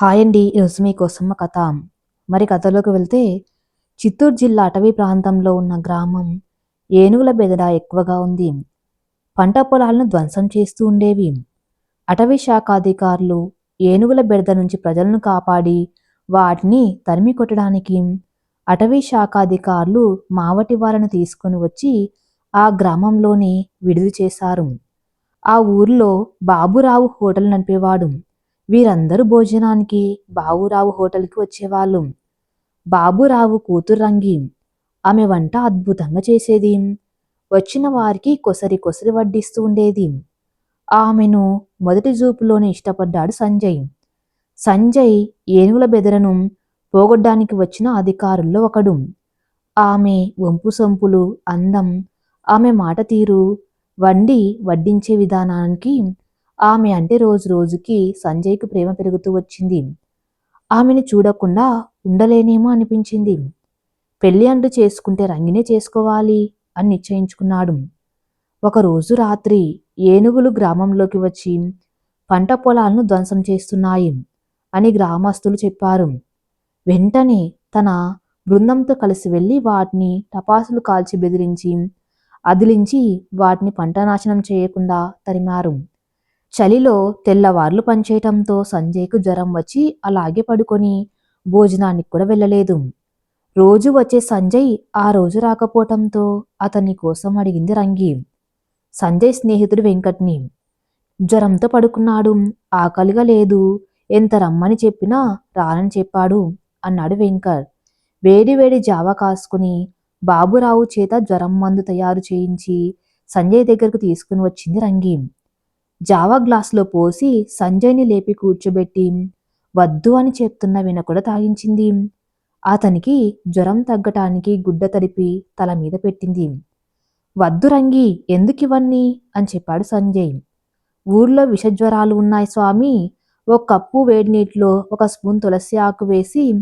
Hi అండి ఈరోజు మీకోసం కథ. మరి కథలోకి వెళ్తే చిత్తూరు జిల్లా అటవీ ప్రాంతంలో ఉన్న గ్రామం ఏనుగుల బెదడ ఎక్కువగా ఉంది. పంట పొలాలను ధ్వంసం చేస్తూ ఉండేవి. అటవీ శాఖ అధికారులు ఏనుగుల బెడద నుంచి ప్రజలను కాపాడి వాటిని తరిమి కొట్టడానికి అటవీ శాఖ అధికారులు మావటి వారిని తీసుకొని వచ్చి ఆ గ్రామంలోనే విడుదల చేశారు. ఆ ఊర్లో బాబురావు హోటల్ నడిపేవాడు. వీరందరూ భోజనానికి బాబురావు హోటల్కి వచ్చేవాళ్ళు. బాబురావు కూతురు రంగి ఆమె వంట అద్భుతంగా చేసేది. వచ్చిన వారికి కొసరి కొసరి వడ్డిస్తూ ఉండేది. ఆమెను మొదటి చూపులోనే ఇష్టపడ్డాడు సంజయ్. సంజయ్ ఏనుగుల బెదరను పోగొట్టడానికి వచ్చిన అధికారుల్లో ఒకడు. ఆమె వంపు సొంపులు అందం ఆమె మాట తీరు వండి వడ్డించే విధానానికి ఆమె అంటే రోజు రోజుకి సంజయ్కు ప్రేమ పెరుగుతూ వచ్చింది. ఆమెను చూడకుండా ఉండలేనేమో అనిపించింది. పెళ్ళి అంటూ చేసుకుంటే రంగినే చేసుకోవాలి అని నిశ్చయించుకున్నాడు. ఒకరోజు రాత్రి ఏనుగులు గ్రామంలోకి వచ్చి పంట పొలాలను ధ్వంసం చేస్తున్నాయి అని గ్రామస్తులు చెప్పారు. వెంటనే తన బృందంతో కలిసి వెళ్ళి వాటిని టపాసులు కాల్చి బెదిరించి అదిలించి వాటిని పంట నాశనం చేయకుండా తరిమారు. చలిలో తెల్లవార్లు పనిచేయటంతో సంజయ్కు జ్వరం వచ్చి అలాగే పడుకొని భోజనానికి కూడా వెళ్ళలేదు. రోజు వచ్చే సంజయ్ ఆ రోజు రాకపోవటంతో అతని కోసం అడిగింది రంగి. సంజయ్ స్నేహితుడు వెంకట్ని. జ్వరంతో పడుకున్నాడు. ఆకలిగా లేదు. ఎంత రమ్మని చెప్పినా రానని చెప్పాడు అన్నాడు వెంకట్. వేడి వేడి కాసుకుని బాబురావు చేత జ్వరం మందు తయారు చేయించి సంజయ్ దగ్గరకు తీసుకుని వచ్చింది రంగీం. జావా గ్లాసులో పోసి సంజయ్ని లేపి కూర్చోబెట్టి వద్దు అని చెప్తున్న వినకుడ తాగించింది. అతనికి జ్వరం తగ్గటానికి గుడ్డ తడిపి తల మీద పెట్టింది. వద్దు రంగి ఎందుకివన్నీ అని చెప్పాడు సంజయ్. ఊర్లో విషజ్వరాలు ఉన్నాయి స్వామి. ఒక కప్పు వేడి నీటిలో ఒక స్పూన్ తులసి ఆకు వేసి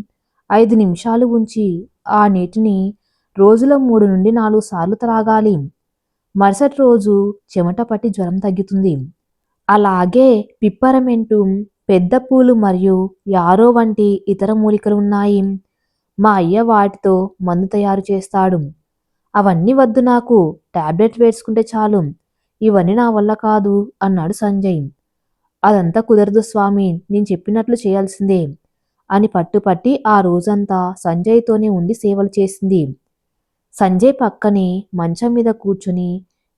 ఐదు నిమిషాలు ఉంచి ఆ నీటిని రోజులో మూడు నుండి నాలుగు సార్లు త్రాగాలి. మరుసటి రోజు చెమట పట్టి జ్వరం తగ్గుతుంది. అలాగే పిప్పరమెంటు పెద్ద పూలు మరియు యారో వంటి ఇతర మూలికలు ఉన్నాయి. మా అయ్య వాటితో మందు తయారు చేస్తాడు. అవన్నీ వద్దు నాకు టాబ్లెట్ వేసుకుంటే చాలు. ఇవన్నీ నా వల్ల కాదు అన్నాడు సంజయ్. అదంతా కుదరదు స్వామి నేను చెప్పినట్లు చేయాల్సిందే అని పట్టుపట్టి ఆ రోజంతా సంజయ్తోనే ఉండి సేవలు చేసింది. సంజయ్ పక్కనే మంచం మీద కూర్చుని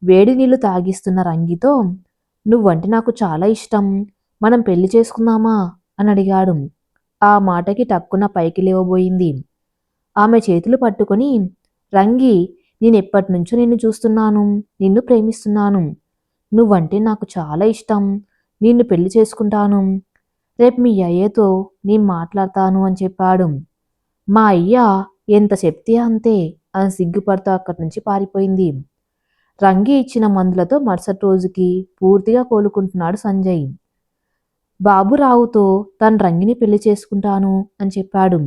వేడి నీళ్ళు తాగిస్తున్న రంగితో నువ్వంటే నాకు చాలా ఇష్టం. మనం పెళ్ళి చేసుకుందామా? అని అడిగాడు. ఆ మాటకి టక్కున పైకి లేవబోయింది. ఆమె చేతులు పట్టుకొని రంగి నేను నుంచో నిన్ను చూస్తున్నాను నిన్ను ప్రేమిస్తున్నాను. నువ్వంటే నాకు చాలా ఇష్టం. నిన్ను పెళ్ళి చేసుకుంటాను. రేపు మీ అయ్యతో నేను మాట్లాడతాను అని చెప్పాడు. మా అయ్య ఎంత చెప్తే అంతే అని సిగ్గుపడుతూ అక్కడి నుంచి పారిపోయింది. రంగి ఇచ్చిన మందులతో మరుసటి రోజుకి పూర్తిగా కోలుకుంటున్నాడు సంజయ్. బాబురావుతో తన రంగిని పెళ్ళి చేసుకుంటాను అని చెప్పాడు.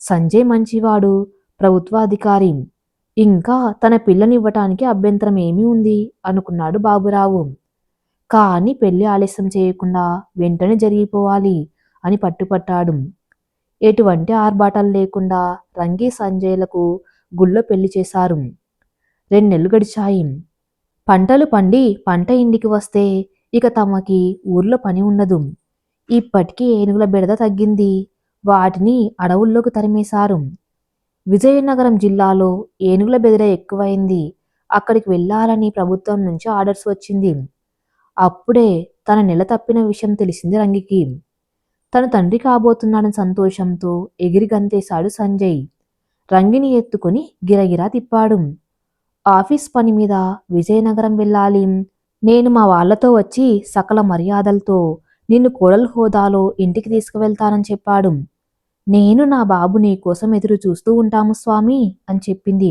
సంజయ్ మంచివాడు ప్రభుత్వాధికారి ఇంకా తన పిల్లనివ్వటానికి అభ్యంతరం ఏమీ ఉంది అనుకున్నాడు బాబురావు. కానీ పెళ్ళి ఆలస్యం చేయకుండా వెంటనే జరిగిపోవాలి అని పట్టుపట్టాడు. ఎటువంటి ఆర్భాటాలు లేకుండా రంగి సంజయ్లకు గుళ్ళో పెళ్ళి చేశారు. రెండు నెలలు గడిచాయి. పంటలు పండి పంట ఇంటికి వస్తే ఇక తమకి ఊర్లో పని ఉండదు. ఇప్పటికీ ఏనుగుల బెడద తగ్గింది. వాటిని అడవుల్లోకి తరిమేశారు. విజయనగరం జిల్లాలో ఏనుగుల బెదర ఎక్కువైంది. అక్కడికి వెళ్ళాలని ప్రభుత్వం నుంచి ఆర్డర్స్ వచ్చింది. అప్పుడే తన నెల తప్పిన విషయం తెలిసింది రంగికి. తన తండ్రి కాబోతున్నాడని సంతోషంతో ఎగిరి గంతేశాడు సంజయ్. రంగిని ఎత్తుకొని గిరగిరా తిప్పాడు. ఆఫీస్ పని మీద విజయనగరం వెళ్ళాలి. నేను మా వాళ్ళతో వచ్చి సకల మర్యాదలతో నిన్ను కోడలు హోదాలో ఇంటికి తీసుకువెళ్తానని చెప్పాడు. నేను నా బాబు నీ కోసం ఎదురు చూస్తూ ఉంటాము స్వామి అని చెప్పింది.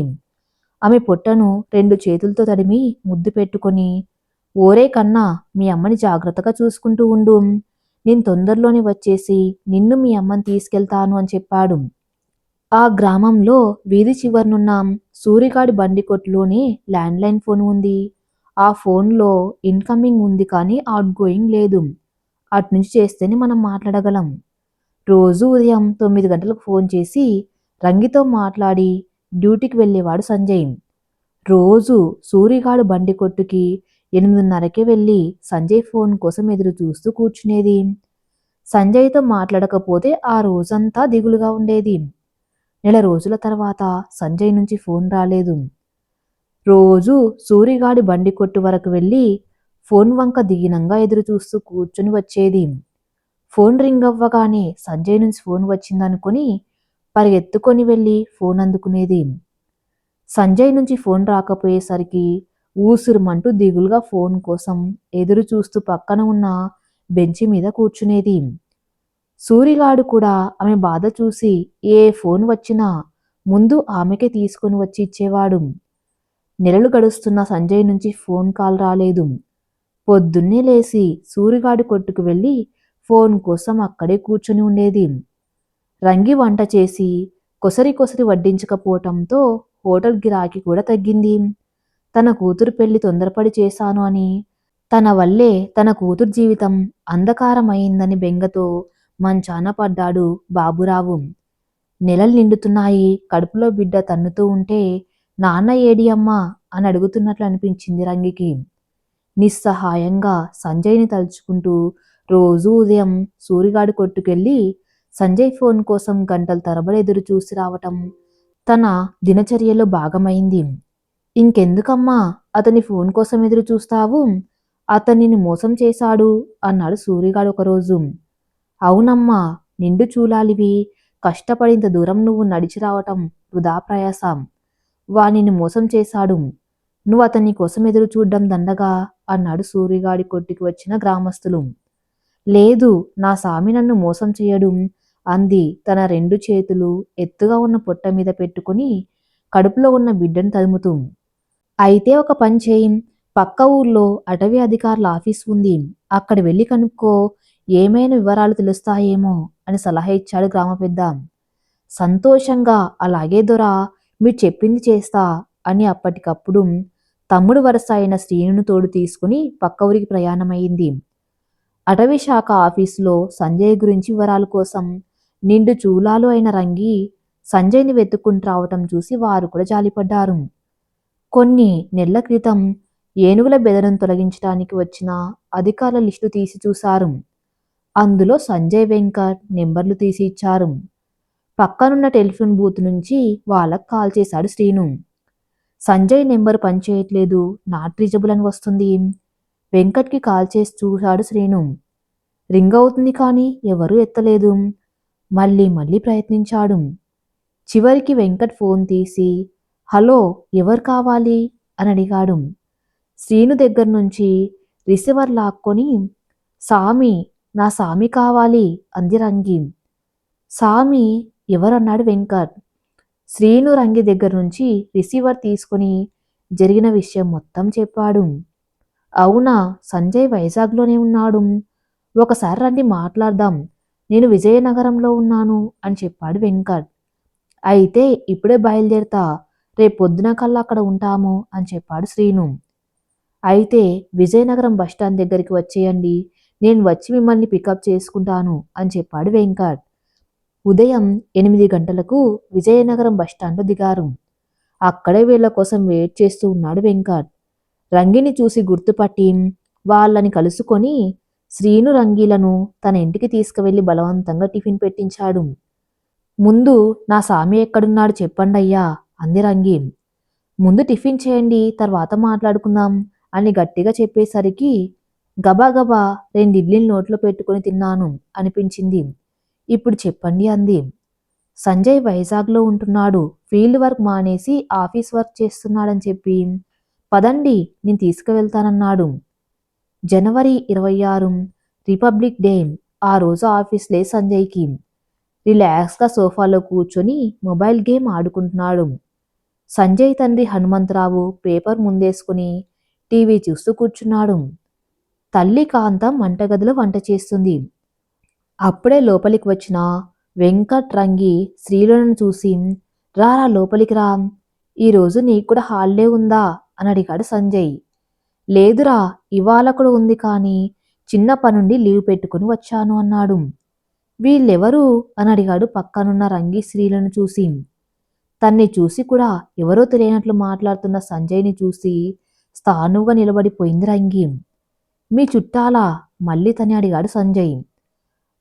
ఆమె పొట్టను రెండు చేతులతో తడిమి ముద్దు పెట్టుకొని ఓరే కన్నా మీ అమ్మని జాగ్రత్తగా చూసుకుంటూ ఉండు. నేను తొందరలోనే వచ్చేసి నిన్ను మీ అమ్మని తీసుకెళ్తాను అని చెప్పాడు. ఆ గ్రామంలో వీధి చివరనున్న సూరిగాడి బండి కొట్టులోనే ల్యాండ్లైన్ ఫోన్ ఉంది. ఆ ఫోన్లో ఇన్కమింగ్ ఉంది కానీ అవుట్ గోయింగ్ లేదు. అటు నుంచి చేస్తేనే మనం మాట్లాడగలం. రోజు ఉదయం తొమ్మిది గంటలకు ఫోన్ చేసి రంగితో మాట్లాడి డ్యూటీకి వెళ్ళేవాడు సంజయ్. రోజు సూరిగాడు బండి కొట్టుకి ఎనిమిదిన్నరకే వెళ్ళి సంజయ్ ఫోన్ కోసం ఎదురు చూస్తూ కూర్చునేది. సంజయ్తో మాట్లాడకపోతే ఆ రోజంతా దిగులుగా ఉండేది. నెల రోజుల తర్వాత సంజయ్ నుంచి ఫోన్ రాలేదు. రోజు సూరిగాడి బండి కొట్టు వరకు వెళ్ళి ఫోన్ వంక దిగినంగా ఎదురు చూస్తూ కూర్చుని వచ్చేది. ఫోన్ రింగ్ అవ్వగానే సంజయ్ నుంచి ఫోన్ వచ్చిందనుకొని పరిగెత్తుకొని వెళ్ళి ఫోన్ అందుకునేది. సంజయ్ నుంచి ఫోన్ రాకపోయేసరికి ఊసురుమంటూ దిగులుగా ఫోన్ కోసం ఎదురు చూస్తూ పక్కన ఉన్న బెంచి మీద కూర్చునేది. సూరిగాడు కూడా ఆమె బాధ చూసి ఏ ఫోన్ వచ్చినా ముందు ఆమెకే తీసుకొని వచ్చి ఇచ్చేవాడు. నెలలు గడుస్తున్న సంజయ్ నుంచి ఫోన్ కాల్ రాలేదు. పొద్దున్నే లేచి సూరిగాడు కొట్టుకు వెళ్ళి ఫోన్ కోసం అక్కడే కూర్చుని ఉండేది. రంగి వంట చేసి కొసరి కొసరి వడ్డించకపోవటంతో హోటల్ గిరాకీ కూడా తగ్గింది. తన కూతురు పెళ్ళి తొందరపడి చేశాను అని తన వల్లే తన కూతురు జీవితం అంధకారమైందని బెంగతో మంచాన పడ్డాడు బాబురావు. నెలలు నిండుతున్నాయి. కడుపులో బిడ్డ తన్నుతూ ఉంటే నాన్న ఏడి అమ్మా? అని అడుగుతున్నట్లు అనిపించింది రంగికి. నిస్సహాయంగా సంజయ్ని తలుచుకుంటూ రోజూ ఉదయం సూరిగాడు కొట్టుకెళ్ళి సంజయ్ ఫోన్ కోసం గంటల తరబడి ఎదురు చూసి రావటం తన దినచర్యలో భాగమైంది. ఇంకెందుకమ్మా? అతని ఫోన్ కోసం ఎదురు చూస్తావు? అతనిని మోసం చేశాడు? అన్నాడు సూరిగాడు ఒకరోజు. అవునమ్మా నిండు చూలాలివి. కష్టపడింత దూరం నువ్వు నడిచి రావటం వృధా ప్రయాసం. వానిని మోసం చేశాడు. నువ్వు అతని కోసం ఎదురు చూడ్డం దండగా అన్నాడు సూర్యగాడి కొట్టుకు వచ్చిన గ్రామస్తులు. లేదు నా సామి నన్ను మోసం చేయడు. అంది తన రెండు చేతులు ఎత్తుగా ఉన్న పొట్ట మీద పెట్టుకుని కడుపులో ఉన్న బిడ్డను తదుముతూ అయితే ఒక పని చేయి. పక్క ఊర్లో అటవీ అధికారుల ఆఫీస్ ఉంది. అక్కడ వెళ్ళి కనుక్కో. ఏమైనా వివరాలు తెలుస్తాయేమో అని సలహా ఇచ్చాడు గ్రామ పెద్ద. సంతోషంగా అలాగే దొరా మీరు చెప్పింది చేస్తా అని అప్పటికప్పుడు తమ్ముడు వరుస అయిన శ్రీనును తోడు తీసుకుని పక్క ఊరికి ప్రయాణమైంది. అటవీ శాఖ ఆఫీసులో సంజయ్ గురించి వివరాల కోసం నిండు చూలాలు అయిన రంగి సంజయ్ని వెతుక్కుంటూ రావటం చూసి వారు కూడా జాలిపడ్డారు. కొన్ని నెలల క్రితం ఏనుగుల బెదరను తొలగించడానికి వచ్చిన అధికారుల లిస్టు తీసి చూశారు. అందులో సంజయ్ వెంకట్ నెంబర్లు తీసి ఇచ్చారు. పక్కనున్న టెలిఫోన్ బూత్ నుంచి వాళ్ళకు కాల్ చేశాడు శ్రీను. సంజయ్ నెంబర్ పనిచేయట్లేదు నాట్ రీజబుల్ అని వస్తుంది. వెంకట్కి కాల్ చేసి చూశాడు శ్రీను. రింగ్ అవుతుంది కానీ ఎవరూ ఎత్తలేదు. మళ్ళీ మళ్ళీ ప్రయత్నించాడు. చివరికి వెంకట్ ఫోన్ తీసి హలో ఎవరు కావాలి? అని అడిగాడు. శ్రీను దగ్గర నుంచి రిసీవర్ లాక్కొని సామి నా సామి కావాలి అంది రంగి సామి ఎవరన్నాడు వెంకట్? శ్రీను రంగి దగ్గర నుంచి రిసీవర్ తీసుకుని జరిగిన విషయం మొత్తం చెప్పాడు. అవునా సంజయ్ వైజాగ్లోనే ఉన్నాడు. ఒకసారి రండి మాట్లాడదాం. నేను విజయనగరంలో ఉన్నాను అని చెప్పాడు వెంకట్. అయితే ఇప్పుడే బయలుదేరతా. రేపు పొద్దున కల్లా అక్కడ ఉంటాము అని చెప్పాడు శ్రీను. అయితే విజయనగరం బస్టాండ్ దగ్గరికి వచ్చేయండి. నేను వచ్చి మిమ్మల్ని పికప్ చేసుకుంటాను అని చెప్పాడు వెంకట్. ఉదయం ఎనిమిది గంటలకు విజయనగరం బస్టాండ్లో దిగారు. అక్కడే వీళ్ళ కోసం వెయిట్ చేస్తూ ఉన్నాడు వెంకట్. రంగిని చూసి గుర్తుపట్టి వాళ్ళని కలుసుకొని శ్రీను రంగీలను తన ఇంటికి తీసుకువెళ్ళి బలవంతంగా టిఫిన్ పెట్టించాడు. ముందు నా సామి ఎక్కడున్నాడు చెప్పండి అయ్యా అంది రంగి. ముందు టిఫిన్ చేయండి తర్వాత మాట్లాడుకుందాం అని గట్టిగా చెప్పేసరికి గబాగబా రెండు నోట్లో పెట్టుకుని తిన్నాను అనిపించింది. ఇప్పుడు చెప్పండి అంది. సంజయ్ వైజాగ్లో ఉంటున్నాడు. ఫీల్డ్ వర్క్ మానేసి ఆఫీస్ వర్క్ చేస్తున్నాడని చెప్పి. పదండి నేను తీసుకువెళ్తానన్నాడు. జనవరి ఇరవై ఆరు రిపబ్లిక్ డే ఆ రోజు ఆఫీస్లే సంజయ్కి. రిలాక్స్గా సోఫాలో కూర్చొని మొబైల్ గేమ్ ఆడుకుంటున్నాడు. సంజయ్ తండ్రి హనుమంతరావు పేపర్ ముందేసుకుని టీవీ చూస్తూ కూర్చున్నాడు. తల్లి కాంతం వంటగదిలో వంట చేస్తుంది. అప్పుడే లోపలికి వచ్చిన వెంకట్ రంగి శ్రీలను చూసి రారా లోపలికి రా. ఈరోజు నీకు కూడా హాలిడే ఉందా? అని అడిగాడు సంజయ్. లేదురా ఇవాళ కూడా ఉంది కానీ చిన్న పనుండి లీవ్ పెట్టుకుని వచ్చాను అన్నాడు. వీళ్ళెవరు? అని అడిగాడు పక్కనున్న రంగి స్త్రీలను చూసి. తన్ని చూసి కూడా ఎవరో తెలియనట్లు మాట్లాడుతున్న సంజయ్ని చూసి స్థానువుగా నిలబడిపోయింది రంగి. మీ చుట్టాలా? మళ్ళీ తని అడిగాడు సంజయ్.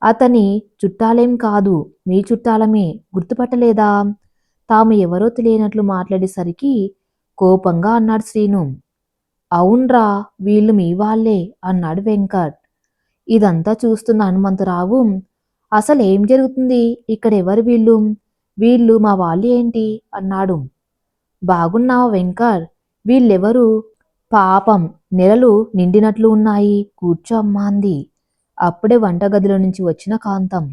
అతని చుట్టాలేం కాదు మీ చుట్టాలమే. గుర్తుపట్టలేదా? తాము ఎవరో తెలియనట్లు మాట్లాడేసరికి కోపంగా అన్నాడు శ్రీను. అవునరా వీళ్ళు మీ వాళ్ళే అన్నాడు వెంకట్. ఇదంతా చూస్తున్న హనుమంతరావు అసలు ఏం జరుగుతుంది? ఇక్కడ ఎవరు వీళ్ళు? వీళ్ళు మా వాళ్ళు ఏంటి అన్నాడు. బాగున్నావా వెంకట్? వీళ్ళెవరు? పాపం నెలలు నిండినట్లు ఉన్నాయి. కూర్చో అమ్మా అంది అప్పుడే వంటగదిలో నుంచి వచ్చిన కాంతం.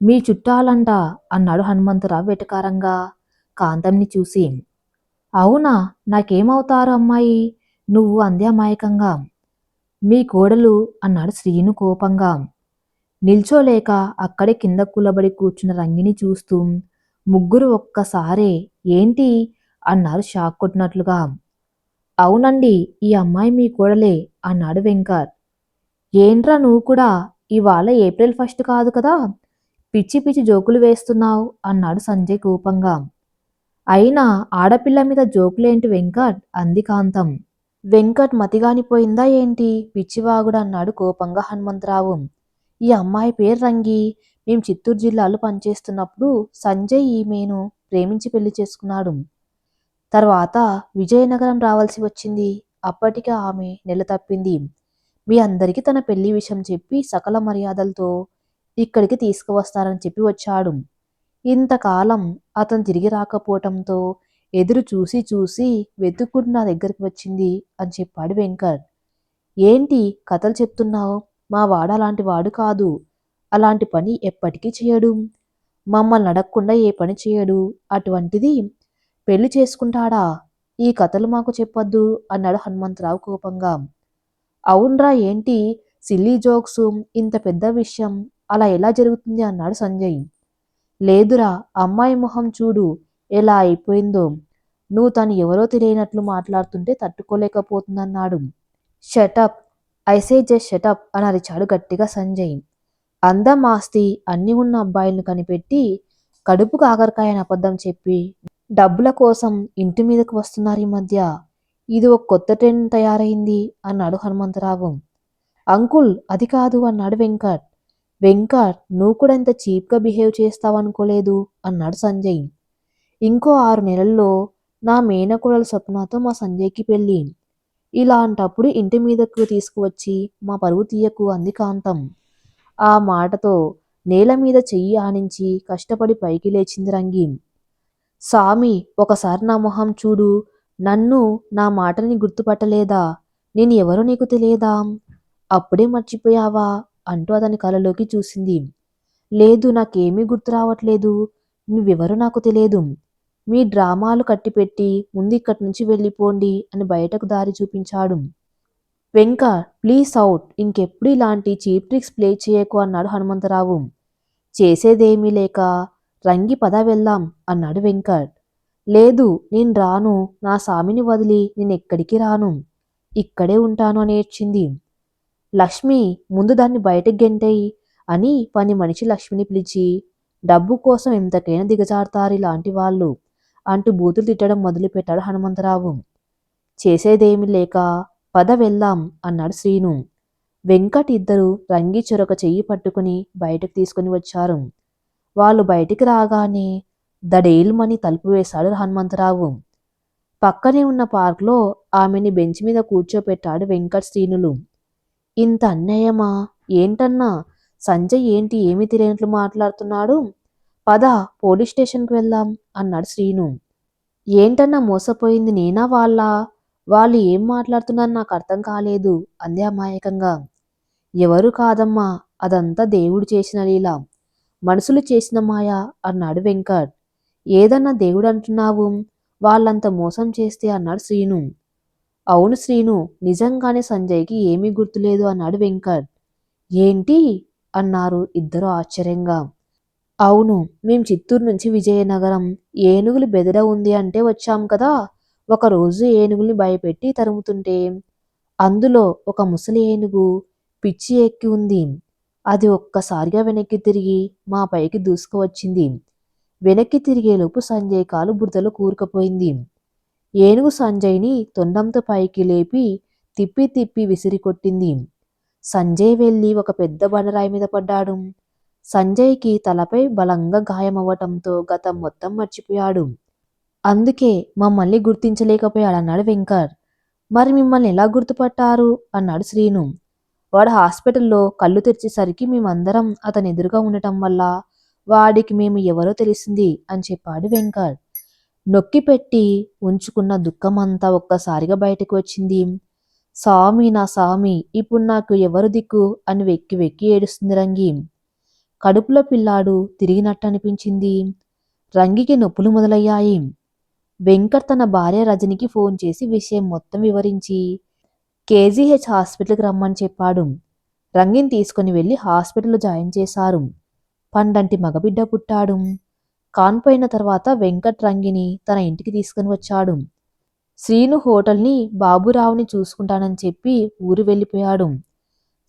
మీ చుట్టాలంట అన్నాడు హనుమంతరావు వెటకారంగా. కాంతంని చూసి అవునా నాకేమవుతారు అమ్మాయి? నువ్వు అందే అమాయకంగా. మీ కోడలు అన్నాడు శ్రీను కోపంగా. నిల్చోలేక అక్కడే కింద కూలబడి కూర్చున్న రంగిని చూస్తూ ముగ్గురు ఒక్కసారే ఏంటి? అన్నారు షాక్ కొట్టినట్లుగా. అవునండి ఈ అమ్మాయి మీ కూడలే అన్నాడు వెంకట్ ఏంట్రా నువ్వు కూడా? ఇవాళ ఏప్రిల్ ఫస్ట్ కాదు కదా? పిచ్చి పిచ్చి జోకులు వేస్తున్నావు అన్నాడు సంజయ్ కోపంగా. అయినా ఆడపిల్ల మీద జోకులేంటి వెంకట్ అంది కాంతం. వెంకట్ మతిగానిపోయిందా ఏంటి? పిచ్చివాగుడు అన్నాడు కోపంగా హనుమంతరావు. ఈ అమ్మాయి పేరు రంగి. మేం చిత్తూరు జిల్లాలో పనిచేస్తున్నప్పుడు సంజయ్ ఈమెను ప్రేమించి పెళ్ళి చేసుకున్నాడు. తర్వాత విజయనగరం రావాల్సి వచ్చింది. అప్పటికే ఆమె నెల తప్పింది. మీ అందరికీ తన పెళ్ళి విషయం చెప్పి సకల మర్యాదలతో ఇక్కడికి తీసుకువస్తారని చెప్పి వచ్చాడు. ఇంతకాలం అతను తిరిగి రాకపోవటంతో ఎదురు చూసి చూసి వెతుక్కుంటూ నా దగ్గరికి వచ్చింది అని చెప్పాడు వెంకట్. ఏంటి కథలు చెప్తున్నావు? మా వాడు అలాంటి వాడు కాదు. అలాంటి పని ఎప్పటికీ చేయడు. మమ్మల్ని అడగకుండా ఏ పని చేయడు. అటువంటిది పెళ్ళి చేసుకుంటాడా? ఈ కథలు మాకు చెప్పొద్దు అన్నాడు హనుమంతరావు కోపంగా. అవునరా ఏంటి? సిల్లీ జోక్స్ ఇంత పెద్ద విషయం అలా ఎలా జరుగుతుంది అన్నాడు సంజయ్. లేదురా అమ్మాయి మొహం చూడు ఎలా అయిపోయిందో. నువ్వు తను ఎవరో తెలియనట్లు మాట్లాడుతుంటే తట్టుకోలేకపోతుందన్నాడు. షటప్ ఐసే జస్ట్ షటప్ అని అరిచాడు గట్టిగా సంజయ్. అందం ఆస్తి అన్ని ఉన్న అబ్బాయిలను కనిపెట్టి కడుపు కాకరకాయని అబద్ధం చెప్పి డబ్బుల కోసం ఇంటి మీదకు వస్తున్నారు ఈ మధ్య. ఇది ఒక కొత్త ట్రెండ్ తయారైంది అన్నాడు హనుమంతరావు. అంకుల్ అది కాదు అన్నాడు వెంకట్. వెంకట్ నువ్వు కూడా ఇంత చీప్గా బిహేవ్ చేస్తావనుకోలేదు అన్నాడు సంజయ్. ఇంకో ఆరు నెలల్లో నా మేనకోడల స్వప్నతో మా సంజయ్కి పెళ్ళి. ఇలాంటప్పుడు ఇంటి మీదకు తీసుకువచ్చి మా పరువు తీయకు అంది కాంతం. ఆ మాటతో నేల మీద చెయ్యి ఆనించి కష్టపడి పైకి లేచింది రంగీం స్వామి ఒకసారి నా మొహం చూడు. నన్ను నా మాటని గుర్తుపట్టలేదా? నేను ఎవరో నీకు తెలియదా? అప్పుడే మర్చిపోయావా? అంటూ అతని కలలోకి చూసింది. లేదు నాకేమీ గుర్తు రావట్లేదు. నువ్వెవరో నాకు తెలియదు. మీ డ్రామాలు కట్టిపెట్టి ముందు ఇక్కడి నుంచి వెళ్ళిపోండి అని బయటకు దారి చూపించాడు. వెంక ప్లీజ్ అవుట్. ఇంకెప్పుడు ఇలాంటి చీప్ ట్రిక్స్ ప్లే చేయకు అన్నాడు హనుమంతరావు. చేసేదేమీ లేక రంగి పద వెళ్దాం అన్నాడు వెంకట్. లేదు నేను రాను. నా సామిని వదిలి నేను ఎక్కడికి రాను. ఇక్కడే ఉంటాను అని ఏడ్చింది లక్ష్మి ముందు దాన్ని బయటకు గెంటేయి అని పని మనిషి లక్ష్మిని పిలిచి డబ్బు కోసం ఎంతకైనా దిగజారుతారు ఇలాంటి వాళ్ళు. అంటూ బూతులు తిట్టడం మొదలుపెట్టాడు హనుమంతరావు. చేసేదేమీ లేక పద వెళ్దాం అన్నాడు శ్రీను. వెంకట్ ఇద్దరు రంగి చొరక చెయ్యి పట్టుకుని బయటకు తీసుకుని వచ్చారు. వాళ్ళు బయటికి రాగానే దడేల్మని తలుపు వేశాడు హనుమంతరావు. పక్కనే ఉన్న పార్క్లో ఆమెని బెంచ్ మీద కూర్చోపెట్టాడు వెంకట్ శ్రీనులు ఇంత అన్యాయమా? ఏంటన్నా? సంజయ్ ఏంటి? ఏమీ తెలియనట్లు మాట్లాడుతున్నాడు? పద పోలీస్ స్టేషన్కి వెళ్దాం అన్నాడు శ్రీను. ఏంటన్నా మోసపోయింది నేనా వాళ్ళ? వాళ్ళు ఏం మాట్లాడుతున్నారు నాకు అర్థం కాలేదు అందే అమాయకంగా. ఎవరు కాదమ్మా? అదంతా దేవుడు చేసిన లీల. మనుషులు చేసిన మాయ అన్నాడు వెంకట్. ఏదన్నా దేవుడు అంటున్నావు వాళ్ళంత మోసం చేస్తే అన్నాడు శ్రీను. అవును శ్రీను నిజంగానే సంజయ్కి ఏమీ గుర్తులేదు అన్నాడు వెంకట్. ఏంటి? అన్నారు ఇద్దరు ఆశ్చర్యంగా. అవును మేం చిత్తూరు నుంచి విజయనగరం. ఏనుగులు బెదర ఉంది అంటే వచ్చాం కదా? ఒకరోజు ఏనుగుల్ని భయపెట్టి తరుముతుంటే అందులో ఒక ముసలి ఏనుగు పిచ్చి ఎక్కి ఉంది. అది ఒక్కసారిగా వెనక్కి తిరిగి మా పైకి దూసుకువచ్చింది. వెనక్కి తిరిగేలోపు సంజయ్ కాలు బురదలో కూరుకుపోయింది. ఏనుగు సంజయ్ని తొండంతో పైకి లేపి తిప్పి తిప్పి విసిరి కొట్టింది సంజయ్ వెళ్ళి ఒక పెద్ద బండరాయి మీద పడ్డాడు. సంజయ్కి తలపై బలంగా గాయమవ్వటంతో గతం మొత్తం మర్చిపోయాడు. అందుకే మమ్మల్ని గుర్తించలేకపోయాడు అన్నాడు మరి మిమ్మల్ని ఎలా గుర్తుపట్టారు? అన్నాడు శ్రీను. వాడు హాస్పిటల్లో కళ్ళు తెరిచేసరికి మేమందరం అతని ఎదురుగా ఉండటం వల్ల వాడికి మేము ఎవరో తెలిసింది అని చెప్పాడు వెంకట్. నొక్కి పెట్టి ఉంచుకున్న దుఃఖమంతా ఒక్కసారిగా బయటకు వచ్చింది. స్వామి నా స్వామి ఇప్పుడు నాకు ఎవరు దిక్కు? అని వెక్కి వెక్కి ఏడుస్తుంది రంగి. కడుపులో పిల్లాడు తిరిగినట్టు అనిపించింది రంగికి నొప్పులు మొదలయ్యాయి. వెంకట్ తన భార్య రజనికి ఫోన్ చేసి విషయం మొత్తం వివరించి కేజీహెచ్ హాస్పిటల్కి రమ్మని చెప్పాడు. రంగిని తీసుకుని వెళ్ళి హాస్పిటల్లో జాయిన్ చేశారు. పండంటి మగబిడ్డ పుట్టాడు. కాన్పోయిన తర్వాత వెంకట్ రంగిని తన ఇంటికి తీసుకుని వచ్చాడు. శ్రీను హోటల్ని బాబురావుని చూసుకుంటానని చెప్పి ఊరు వెళ్ళిపోయాడు.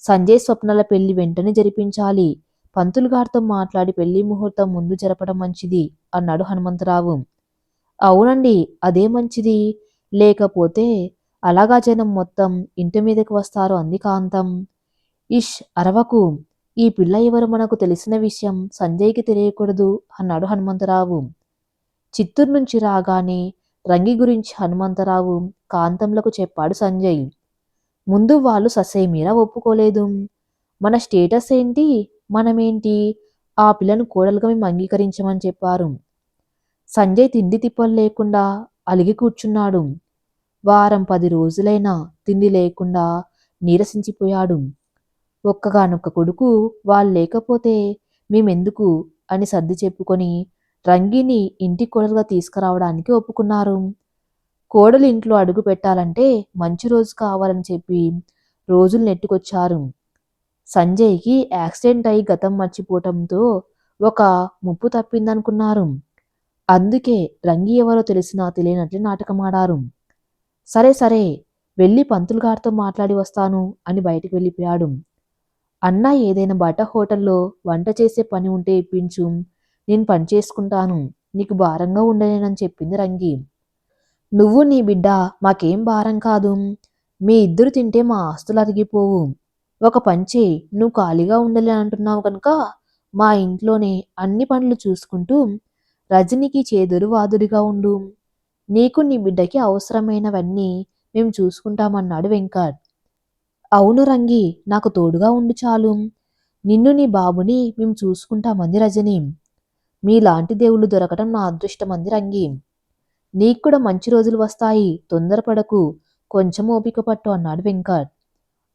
సంజయ్ స్వప్నల పెళ్ళి వెంటనే జరిపించాలి. పంతులుగారితో మాట్లాడి పెళ్ళి ముహూర్తం ముందు జరపడం మంచిది అన్నాడు హనుమంతరావు. అవునండి అదే మంచిది. లేకపోతే అలాగా జనం మొత్తం ఇంటి మీదకి వస్తారు అంది కాంతం. ఇష్ అరవకు ఈ పిల్ల ఎవరు మనకు తెలిసిన విషయం సంజయ్కి తెలియకూడదు అన్నాడు హనుమంతరావు. చిత్తూరు నుంచి రాగానే రంగి గురించి హనుమంతరావు కాంతంలకు చెప్పాడు సంజయ్. ముందు వాళ్ళు ససేమీరా ఒప్పుకోలేదు. మన స్టేటస్ ఏంటి? మనమేంటి? ఆ పిల్లను కోడలుగా మేము అంగీకరించమని చెప్పారు. సంజయ్ తిండి తిప్పలు లేకుండా అలిగి కూర్చున్నాడు. వారం పది రోజులైనా తిండి లేకుండా నీరసించిపోయాడు. ఒక్కగానొక్క కొడుకు వాళ్ళు లేకపోతే మేమెందుకు అని సర్ది చెప్పుకొని రంగిని ఇంటి కోడలుగా తీసుకురావడానికి ఒప్పుకున్నారు. కోడలు ఇంట్లో అడుగు పెట్టాలంటే మంచి రోజు కావాలని చెప్పి రోజులు నెట్టుకొచ్చారు. సంజయ్కి యాక్సిడెంట్ అయి గతం మర్చిపోవటంతో ఒక ముప్పు తప్పిందనుకున్నారు. అందుకే రంగి ఎవరో తెలిసినా తెలియనట్లు నాటకమాడారు. సరే సరే వెళ్ళి పంతులు గారితో మాట్లాడి వస్తాను అని బయటికి వెళ్ళిపోయాడు. అన్న ఏదైనా బట్ట హోటల్లో వంట చేసే పని ఉంటే ఇప్పించు. నేను పని చేసుకుంటాను. నీకు భారంగా ఉండలేనని చెప్పింది రంగి. నువ్వు నీ బిడ్డ మాకేం భారం కాదు. మీ ఇద్దరు తింటే మా ఆస్తులు అరిగిపోవు. ఒక పంచే నువ్వు ఖాళీగా ఉండలే అంటున్నావు కనుక మా ఇంట్లోనే అన్ని పనులు చూసుకుంటూ రజనికి చేదురు వాదురిగా ఉండు. నీకు నీ బిడ్డకి అవసరమైనవన్నీ మేము చూసుకుంటామన్నాడు వెంకట్. అవును రంగి నాకు తోడుగా ఉండు చాలు. నిన్ను నీ బాబుని మేము చూసుకుంటామంది రజని. మీలాంటి దేవుళ్ళు దొరకటం నా అదృష్టమంది రంగి. నీకు కూడా మంచి రోజులు వస్తాయి తొందరపడకు కొంచెం ఓపిక పట్టు అన్నాడు వెంకట్.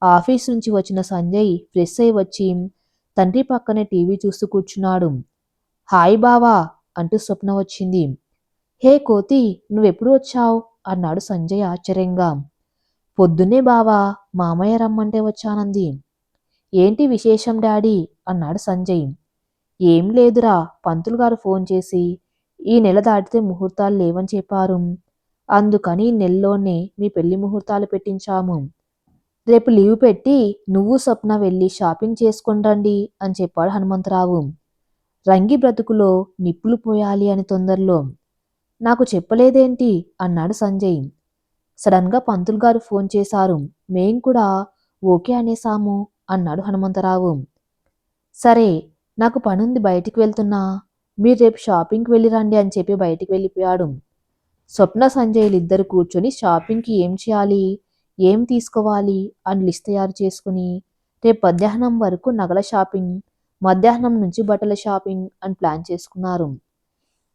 ఆఫీస్ నుంచి వచ్చిన సంజయ్ ఫ్రెష్ అయి వచ్చి తండ్రి పక్కనే టీవీ చూస్తూ కూర్చున్నాడు. హాయ్ బావా అంటూ స్వప్న వచ్చింది. హే కోతి నువ్వెప్పుడు వచ్చావు? అన్నాడు సంజయ్ ఆశ్చర్యంగా. పొద్దున్నే బావా మామయ్య రమ్మంటే వచ్చానంది. ఏంటి విశేషం డాడీ? అన్నాడు సంజయ్. ఏం లేదురా పంతులు గారు ఫోన్ చేసి ఈ నెల దాటితే ముహూర్తాలు లేవని చెప్పారు. అందుకని నెలలోనే మీ పెళ్ళి ముహూర్తాలు పెట్టించాము. రేపు లీవ్ పెట్టి నువ్వు స్వప్న వెళ్ళి షాపింగ్ చేసుకొని రండి అని చెప్పాడు హనుమంతరావు. రంగి బ్రతుకులో నిప్పులు పోయాలి అని తొందరలో. నాకు చెప్పలేదేంటి? అన్నాడు సంజయ్. సడన్గా పంతులు గారు ఫోన్ చేశారు. మేం కూడా ఓకే అనేసాము అన్నాడు హనుమంతరావు. సరే నాకు పనుంది బయటికి వెళ్తున్నా. మీరు రేపు షాపింగ్కి వెళ్ళి రండి అని చెప్పి బయటికి వెళ్ళిపోయాడు. స్వప్న సంజయ్లు ఇద్దరు కూర్చొని షాపింగ్కి ఏం చేయాలి? ఏం తీసుకోవాలి? అని లిస్ట్ తయారు చేసుకుని రేపు మధ్యాహ్నం వరకు నగల షాపింగ్ మధ్యాహ్నం నుంచి బట్టల షాపింగ్ అని ప్లాన్ చేసుకున్నారు.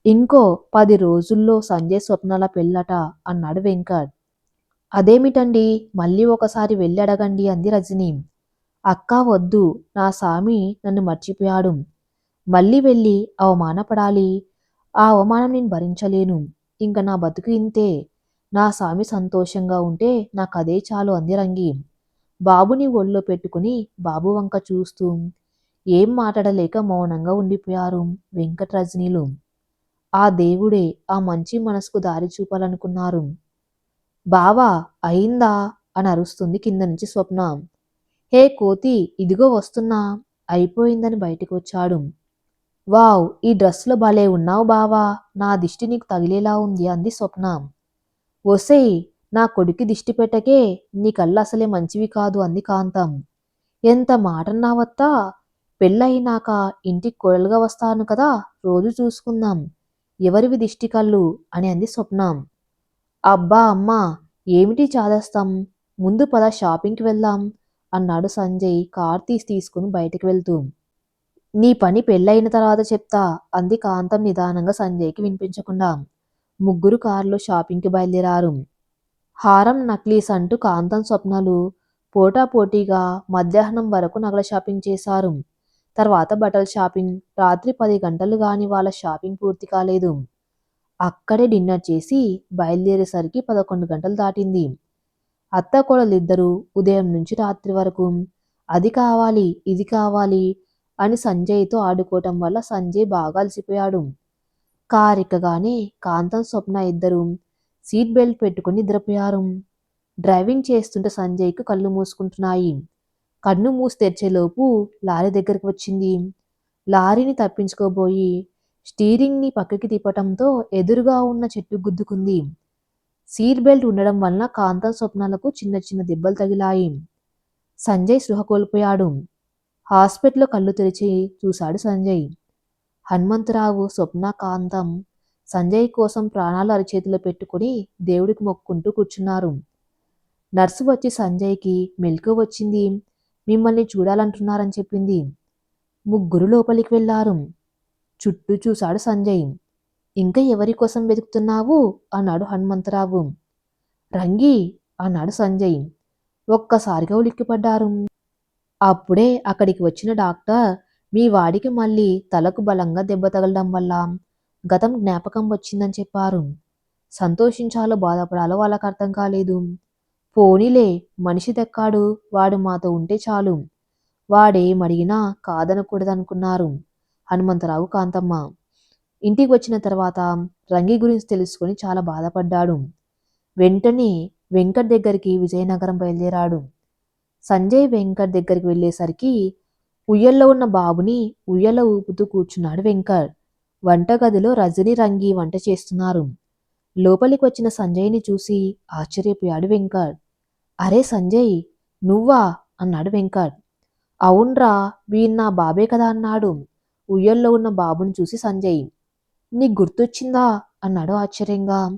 ఇంకో పది రోజుల్లో సంజయ్ స్వప్నల పెళ్ళట అన్నాడు వెంకట్. అదేమిటండి? మళ్ళీ ఒకసారి వెళ్ళి అడగండి అంది రజని. అక్క వద్దు నా స్వామి నన్ను మర్చిపోయాడు. మళ్ళీ వెళ్ళి అవమానపడాలి? ఆ అవమానం నేను భరించలేను. ఇంక నా బతుకు ఇంతే. నా స్వామి సంతోషంగా ఉంటే నాకు అదే చాలు అంది రంగి. బాబుని ఒళ్ళో పెట్టుకుని బాబు వంక చూస్తూ ఏం మాట్లాడలేక మౌనంగా ఉండిపోయారు వెంకట రజనీలు. ఆ దేవుడే ఆ మంచి మనసుకు దారి చూపాలనుకున్నారు. బావా అయిందా? అని అరుస్తుంది కింద నుంచి స్వప్న. హే కోతి ఇదిగో వస్తున్నా. అయిపోయిందని బయటికి వచ్చాడు. వావ్ ఈ డ్రెస్లో భలే ఉన్నావు బావా. నా దిష్టి నీకు తగిలేలా ఉంది అంది స్వప్న. ఒసేయ్ నా కొడుకు దిష్టి పెట్టకే నీ కళ్ళు అసలే మంచివి కాదు అంది కాంతం. ఎంత మాటన్నావత్తా? పెళ్ళయినాక ఇంటికి కోడలుగా వస్తాను కదా రోజు చూసుకుందాం. ఎవరివి దిష్టి కళ్ళు అని అంది స్వప్నం అబ్బా అమ్మా ఏమిటి చాదస్తాం? ముందు పద షాపింగ్కి వెళ్దాం అన్నాడు సంజయ్ కార్ తీసి తీసుకుని బయటికి వెళ్తూ. నీ పని పెళ్ళయిన తర్వాత చెప్తా అంది కాంతం నిదానంగా సంజయ్కి వినిపించకుండా. ముగ్గురు కారులో షాపింగ్కి బయలుదేరారు. హారం నక్లీస్ అంటూ కాంతం స్వప్నాలు పోటాపోటీగా మధ్యాహ్నం వరకు నగల షాపింగ్ చేశారు. తర్వాత బట్టల షాపింగ్ రాత్రి పది గంటలు గాని వాళ్ళ షాపింగ్ పూర్తి కాలేదు. అక్కడే డిన్నర్ చేసి బయలుదేరేసరికి పదకొండు గంటలు దాటింది. అత్త కోడలిద్దరూ ఉదయం నుంచి రాత్రి వరకు అది కావాలి ఇది కావాలి అని సంజయ్తో ఆడుకోవటం వల్ల సంజయ్ బాగా అలసిపోయాడు. కారెక్కగానే కాంతం స్వప్న ఇద్దరు సీట్ బెల్ట్ పెట్టుకుని నిద్రపోయారు. డ్రైవింగ్ చేస్తుంటే సంజయ్కు కళ్ళు మూసుకుంటున్నాయి. కన్ను మూసి తెరిచేలోపు లారీ దగ్గరికి వచ్చింది. లారీని తప్పించుకోబోయి స్టీరింగ్ని పక్కకి తిప్పటంతో ఎదురుగా ఉన్న చెట్టు గుద్దుకుంది. సీట్ బెల్ట్ ఉండడం వలన కాంతం స్వప్నాలకు చిన్న చిన్న దెబ్బలు తగిలాయి. సంజయ్ సృహ కోల్పోయాడు. హాస్పిటల్లో కళ్ళు తెరిచి చూశాడు సంజయ్. హనుమంతరావు స్వప్న కాంతం సంజయ్ కోసం ప్రాణాలు అరిచేతిలో పెట్టుకుని దేవుడికి మొక్కుంటూ కూర్చున్నారు. నర్సు వచ్చి సంజయ్కి మెలకు వచ్చింది. మిమ్మల్ని చూడాలంటున్నారని చెప్పింది. ముగ్గురు లోపలికి వెళ్ళారు చుట్టూ చూశాడు సంజయ్. ఇంకా ఎవరి కోసం వెతుకుతున్నావు? అన్నాడు హనుమంతరావు. రంగి అన్నాడు సంజయ్. ఒక్కసారిగా ఉలిక్కిపడ్డారు. అప్పుడే అక్కడికి వచ్చిన డాక్టర్ మీ వాడికి మళ్ళీ తలకు బలంగా దెబ్బ తగలడం వల్ల గతం జ్ఞాపకం వచ్చిందని చెప్పారు. సంతోషించాలో బాధపడాలో వాళ్ళకి అర్థం కాలేదు. పోనీలే మనిషి దక్కాడు వాడు మాతో ఉంటే చాలు. వాడేమడిగినా కాదనకూడదనుకున్నారు. హనుమంతరావు కాంతమ్మ. ఇంటికి వచ్చిన తర్వాత రంగి గురించి తెలుసుకొని చాలా బాధపడ్డాడు. వెంటనే వెంకట్ దగ్గరికి విజయనగరం బయలుదేరాడు. సంజయ్ వెంకట్ దగ్గరికి వెళ్ళేసరికి ఉయ్యల్లో ఉన్న బాబుని ఉయ్యలో ఊపుతూ కూర్చున్నాడు వెంకట్. వంటగదిలో రజని రంగి వంట చేస్తున్నారు. లోపలికి వచ్చిన సంజయ్ని చూసి ఆశ్చర్యపోయాడు వెంకట్. అరే సంజయ్ నువ్వా? అన్నాడు వెంకట్. అవునరా వీణ్ నా బాబే కదా అన్నాడు. ఉయ్యల్లో ఉన్న బాబుని చూసి సంజయ్. నీకు గుర్తొచ్చిందా? అన్నాడు ఆశ్చర్యంగా.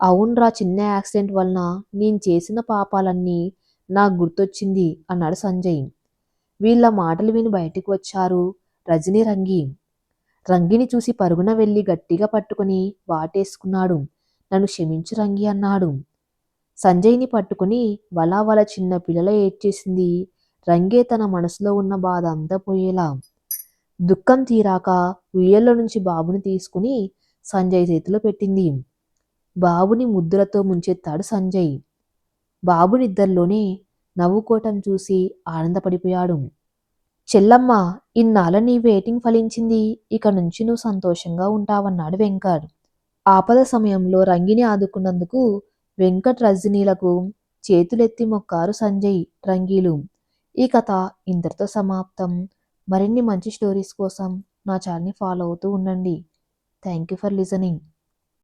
అవునరా చిన్న యాక్సిడెంట్ వలన నేను చేసిన పాపాలన్నీ నాకు గుర్తొచ్చింది అన్నాడు సంజయ్. వీళ్ళ మాటలు విని బయటికి వచ్చారు రజనీ రంగి. రంగిని చూసి పరుగున వెళ్ళి గట్టిగా పట్టుకుని వాటేసుకున్నాడు. నన్ను క్షమించు రంగి అన్నాడు. సంజయ్ని పట్టుకుని వలావల చిన్న పిల్లల ఏడ్చేసింది. రంగే తన మనసులో ఉన్న బాధ అంతా పోయేలా. దుఃఖం తీరాక ఉయ్యల్లో నుంచి బాబుని తీసుకుని సంజయ్ చేతిలో పెట్టింది. బాబుని ముద్దులతో ముంచెత్తాడు సంజయ్. బాబునిద్దరిలోనే నవ్వుకోవటం చూసి ఆనందపడిపోయాడు. చెల్లమ్మ ఇన్నాళ్ళ నీ వెయిటింగ్ ఫలించింది. ఇక నుంచి నువ్వు సంతోషంగా ఉంటావన్నాడు వెంకట్. ఆపద సమయంలో రంగిని ఆదుకున్నందుకు వెంకట్ రజనీలకు చేతులెత్తి మొక్కారు సంజయ్ రంగీలు. ఈ కథ ఇంతటితో సమాప్తం. మరిన్ని మంచి స్టోరీస్ కోసం నా ఛానల్ని ఫాలో అవుతూ ఉండండి. Thank you for listening.